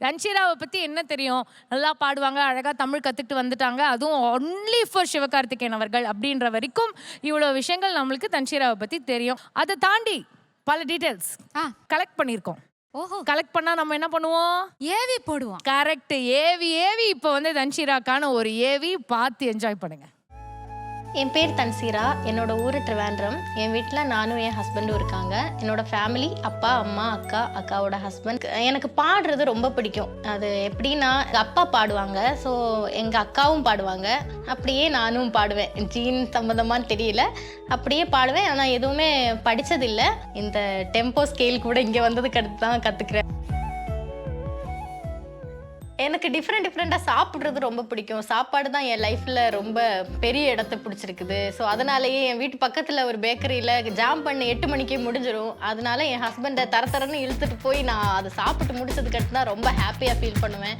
ரன்ஷீராவை பற்றி என்ன தெரியும்? நல்லா பாடுவாங்க அழகாக தமிழ் கற்றுக்கிட்டு வந்துட்டாங்க. அதுவும் ஒன்லி ஃபார் சிவகார்த்திகேயன் அவர்கள் அப்படின்ற வரைக்கும் இவ்வளோ விஷயங்கள் நம்மளுக்கு தன்ஷீராவை பற்றி தெரியும். அதை தாண்டி பல டீட்டெயில்ஸ் ஆ. கலெக்ட் பண்ணியிருக்கோம். ஓஹோ. கலெக்ட் பண்ணால் நம்ம என்ன பண்ணுவோம்? ஏவி போடுவோம். கரெக்ட் ஏவி ஏவி இப்போ வந்து தன்ஷீராக்கான ஒரு ஏவி பார்த்து என்ஜாய் பண்ணுங்க. என் பேர் தன்சீரா என்னோட ஊர் ட்ரிவாண்ட்ரம் என் வீட்டில் நானும் என் ஹஸ்பண்டும் இருக்காங்க. என்னோட ஃபேமிலி அப்பா அம்மா அக்கா அக்காவோட ஹஸ்பண்ட் எனக்கு பாடுறது ரொம்ப பிடிக்கும். அது எப்படின்னா எங்கள் அப்பா பாடுவாங்க. ஸோ எங்கள் அக்காவும் பாடுவாங்க. அப்படியே நானும் பாடுவேன். ஜீன் சம்மந்தமான்னு தெரியல. அப்படியே பாடுவேன். ஆனால் எதுவுமே படித்ததில்லை இந்த டெம்போ ஸ்கேல் கூட இங்கே வந்ததுக்கு அடுத்து தான் கற்றுக்குறேன் எனக்கு டிஃப்ரெண்ட் டிஃப்ரெண்ட்டாக சாப்பிட்றது ரொம்ப பிடிக்கும். சாப்பாடு தான் என் லைஃப்பில் ரொம்ப பெரிய இடத்த பிடிச்சிருக்குது. ஸோ அதனாலேயே என் வீட்டு பக்கத்தில் ஒரு பேக்கரியில் ஜாம் பண்ணி எட்டு மணிக்கே முடிஞ்சிடும் அதனால என் ஹஸ்பண்டை தர தரன்னு இழுத்துட்டு போய் நான் அதை சாப்பிட்டு முடிச்சதுக்கு தான் ரொம்ப ஹாப்பியாக ஃபீல் பண்ணுவேன்.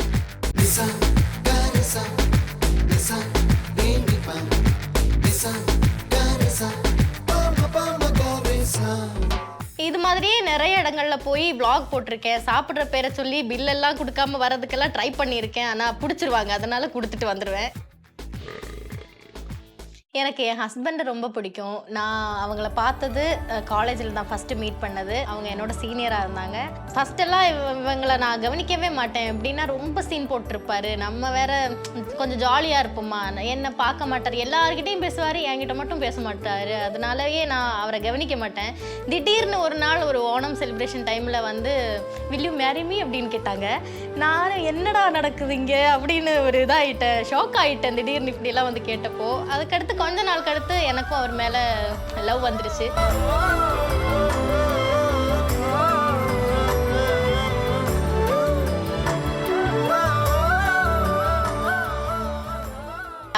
இது மாதிரியே நிறைய இடங்கள்ல போய் பிளாக் போட்டிருக்கேன். சாப்பிட்ற பேரை சொல்லி பில்லெல்லாம் கொடுக்காம வரதுக்கெல்லாம் ட்ரை பண்ணியிருக்கேன். ஆனால் பிடிச்சிருவாங்க. அதனால கொடுத்துட்டு வந்துடுவேன் எனக்கு என் ஹஸ்பண்டை ரொம்ப பிடிக்கும். நான் அவங்கள பார்த்தது காலேஜில் தான் ஃபஸ்ட்டு மீட் பண்ணது. அவங்க என்னோட சீனியராக இருந்தாங்க. ஃபஸ்ட்டெல்லாம் இவங்களை நான் கவனிக்கவே மாட்டேன். எப்படின்னா ரொம்ப சீன் போட்டிருப்பாரு. நம்ம வேற கொஞ்சம் ஜாலியாக இருப்போமா? என்னை பார்க்க மாட்டார். எல்லாருக்கிட்டையும் பேசுவார் என்கிட்ட மட்டும் பேச மாட்டார். அதனாலயே நான் அவரை கவனிக்க மாட்டேன். திடீர்னு ஒரு நாள் ஒரு ஓணம் செலிப்ரேஷன் டைமில் வந்து வில்யூ மேரிமி அப்படின்னு கேட்டாங்க. நான் என்னடா நடக்குது இங்கே? அப்படின்னு ஒரு இதாகிட்டேன் ஷாக் ஆகிட்டேன் திடீர்னு இப்படிலாம் வந்து கேட்டப்போ. அதுக்கடுத்து கொஞ்ச நாள் கடுத்து எனக்கும் அவர் மேலே லவ் வந்துருச்சு.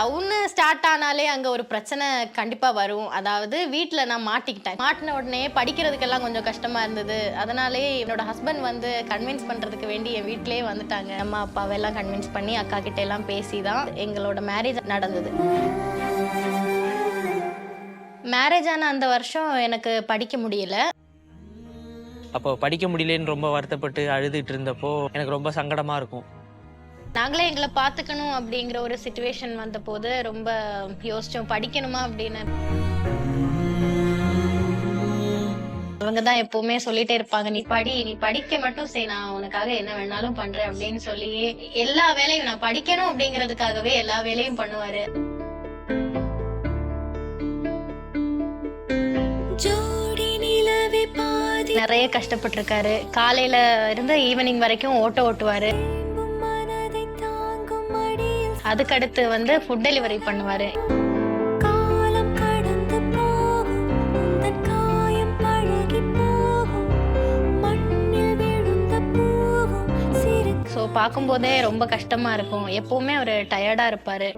லவ்னு ஸ்டார்ட் ஆனாலே அங்கே ஒரு பிரச்சனை கண்டிப்பாக வரும். அதாவது வீட்டில் நான் மாட்டிக்கிட்டேன். மாட்டின உடனே படிக்கிறதுக்கெல்லாம் கொஞ்சம் கஷ்டமாக இருந்தது. அதனாலே என்னோட ஹஸ்பண்ட் வந்து கன்வின்ஸ் பண்ணுறதுக்கு வேண்டி என் வீட்டிலேயே வந்துட்டாங்க. அம்மா அப்பாவெல்லாம் கன்வின்ஸ் பண்ணி அக்கா கிட்ட எல்லாம் பேசி தான் எங்களோட மேரேஜ் நடந்தது. மேரேஜ் ஆன அந்த வருஷம் எனக்கு படிக்க முடியல. அப்போ படிக்க முடியலன்னு ரொம்ப வருத்தப்பட்டு அழுதுட்டு இருந்தப்போ எனக்கு ரொம்ப சங்கடமா இருக்கும். நாங்களே எங்களை பார்த்துக்கணும் அப்படிங்கிற ஒரு சுச்சுவேஷன் வந்தபோது ரொம்ப யோசிச்சோம் படிக்கணுமா அப்படின்னு. அவங்க தான் எப்பவுமே சொல்லிட்டே இருப்பாங்க நீ படி நீ படிக்க மட்டும் செய் நான் உனக்காக என்ன வேணாலும் பண்றேன் அப்படின்னு சொல்லி எல்லா வேலையும் நான் படிக்கணும் அப்படிங்கிறதுக்காகவே எல்லா வேலையும் பண்ணுவாரு. நிறைய கஷ்டப்பட்டிருக்காரு. காலையில இருந்து ஈவினிங் வரைக்கும் ஓட்ட ஓட்டுவாரு. அதுக்கடுத்து வந்து ஃபுட் டெலிவரி பண்ணுவாரு. ஸோ பார்க்கும்போதே ரொம்ப கஷ்டமா இருக்கும். எப்பவுமே அவர் டயர்டா இருப்பாரு.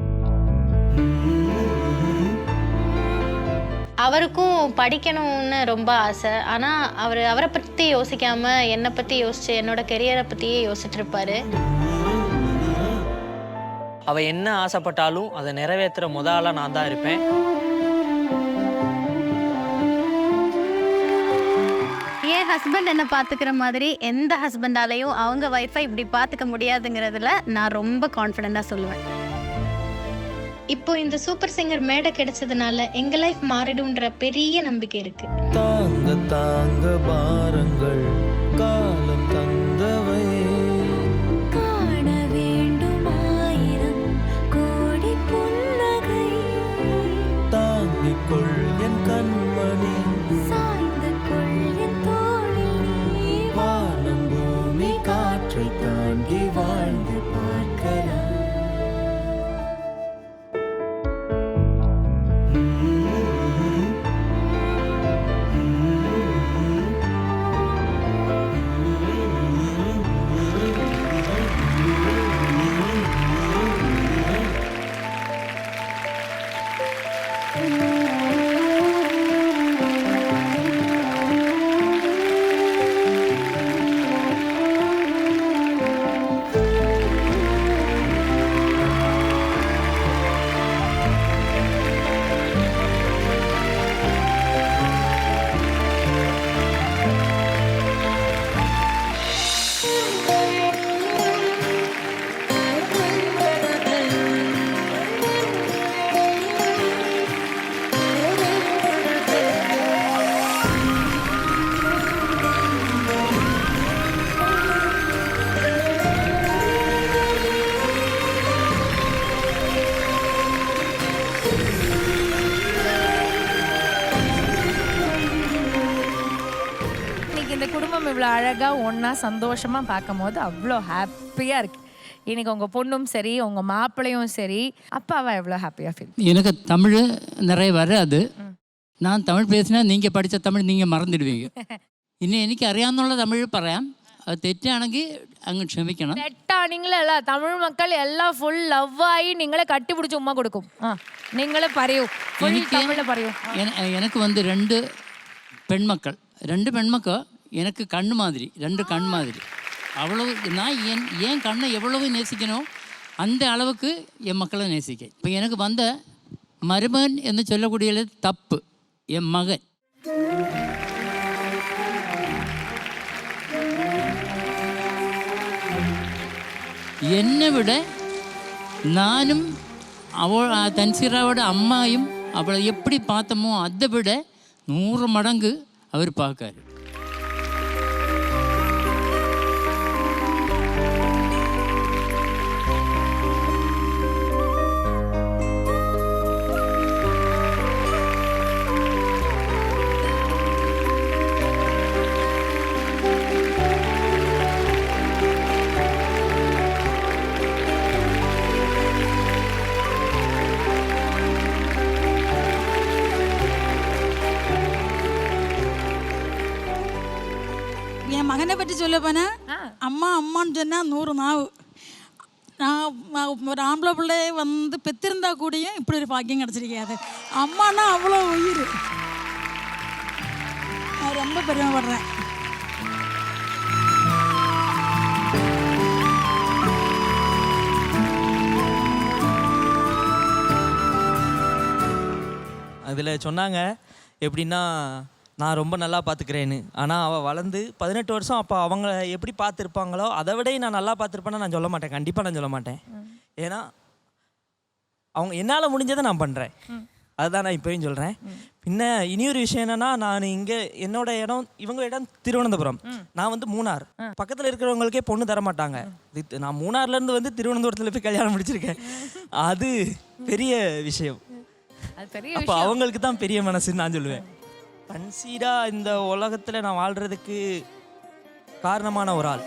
அவருக்கும் படிக்கணும்னு ரொம்ப ஆசை. ஆனா அவர் அவரை பத்தி யோசிக்காம என்னை பத்தி யோசிச்சு என்னோட கெரியரை பத்தியே யோசிச்சுட்டு இருப்பாரு. அவ என்ன ஆசைப்பட்டாலும் அதை நிறைவேற்றுற முத ஆளா நான் தான் இருப்பேன். என் ஹஸ்பண்ட் என்ன பார்த்துக்கிற மாதிரி எந்த ஹஸ்பண்டாலையும் அவங்க ஒய்ஃபை இப்படி பார்த்துக்க முடியாதுங்கிறதுல நான் ரொம்ப கான்ஃபிடென்ட்டாக சொல்லுவேன். இப்போ இந்த சூப்பர் சிங்கர் மேடை கிடைச்சதுனால எங்க லைஃப் மாறிடும்ன்ற பெரிய நம்பிக்கை இருக்கு. தாங்க தாங்க பாருங்கள். எங்களுக்கு இந்த குடும்பம் இவ்வளோ அழகாக ஒன்றா சந்தோஷமாக பார்க்கும் போது அவ்வளோ ஹாப்பியாக இருக்கு இன்னைக்கு உங்கள் பொண்ணும் சரி உங்கள் மாப்பிள்ளையும் சரி அப்பாவா எவ்வளோ ஹாப்பியாக ஃபீல் எனக்கு தமிழ் நிறைய வராது நான் தமிழ் பேசினா நீங்கள் പഠിച്ച തമിഴ് നിങ്ങൾ മറന്നിടുവീങ്ക. ഇനി എനിക്ക് അറിയാമെന്നുള്ള തമിഴ് പറയാം. അത് തെറ്റാണെങ്കിൽ അങ്ങ് ക്ഷമിക്കണം. തെറ്റാണെങ്കിലല്ല തമിഴ് മക്കൾ എല്ലാം ഫുൾ ലവായി നിങ്ങളെ കട്ടിപിടിച്ച് ഉമ്മ കൊടുക്കും. ആ നിങ്ങൾ പറയൂ. ഫുൾ തമിഴ് പറയൂ. എന- എനിക്ക് വന്ന് രണ്ട് പെൺമക്കൾ. രണ്ട് പെൺമക്കൾ எனக்கு கண் மாதிரி ரெண்டு கண் மாதிரி. அவ்வளவு நான் என் ஏன் கண்ணை எவ்வளவு நேசிக்கணும் அந்த அளவுக்கு என் மக்களை நேசிக்க இப்போ எனக்கு வந்த மருமன் என்று சொல்லக்கூடிய தப்பு என் மகன். என்னை விட நானும் அவள் தன்சீராவோட அம்மாயும் அவளை எப்படி பார்த்தோமோ அதை விட நூறு மடங்கு அவர் பார்க்காரு. பற்றி சொல்ல போனா ஆ. அம்மா அம்மான்னு சொன்னா நூறு நாவு. நான் ஒரு ஆம்பளை பிள்ளைய வந்து பெத்திருந்தா கூடயும் இப்படி ஒரு பாக்கியம் கிடச்சிருக்காது. அம்மானா அவ்வளோ உயிர். நான் ரொம்ப பெருமைப்படுறேன். அதில் சொன்னாங்க எப்படின்னா நான் ரொம்ப நல்லா பார்த்துக்கிறேன்னு. ஆனால் அவள் வளர்ந்து பதினெட்டு வருஷம் அப்போ அவங்க எப்படி பார்த்துருப்பாங்களோ அதை விட நான் நல்லா பார்த்துருப்பேன்னு நான் சொல்ல மாட்டேன். கண்டிப்பாக நான் சொல்ல மாட்டேன். ஏன்னா அவங்க என்னால் முடிஞ்சதை நான் பண்ணுறேன் அதுதான் நான் இப்போயும் சொல்கிறேன் பின்ன இனியொரு விஷயம் என்னன்னா நான் இங்கே என்னோட இடம் இவங்க இடம் திருவனந்தபுரம். நான் வந்து மூணார். பக்கத்தில் இருக்கிறவங்களுக்கே பொண்ணு தர மாட்டாங்க. நான் மூணார்லேருந்து வந்து திருவனந்தபுரத்தில் போய் கல்யாணம் முடிச்சிருக்கேன். அது பெரிய விஷயம். அப்போ அவங்களுக்கு தான் பெரிய மனசுன்னு நான் சொல்லுவேன். கன்சீடாக இந்த உலகத்தில் நான் வாழ்றதுக்கு காரணமான ஒரு ஆள்.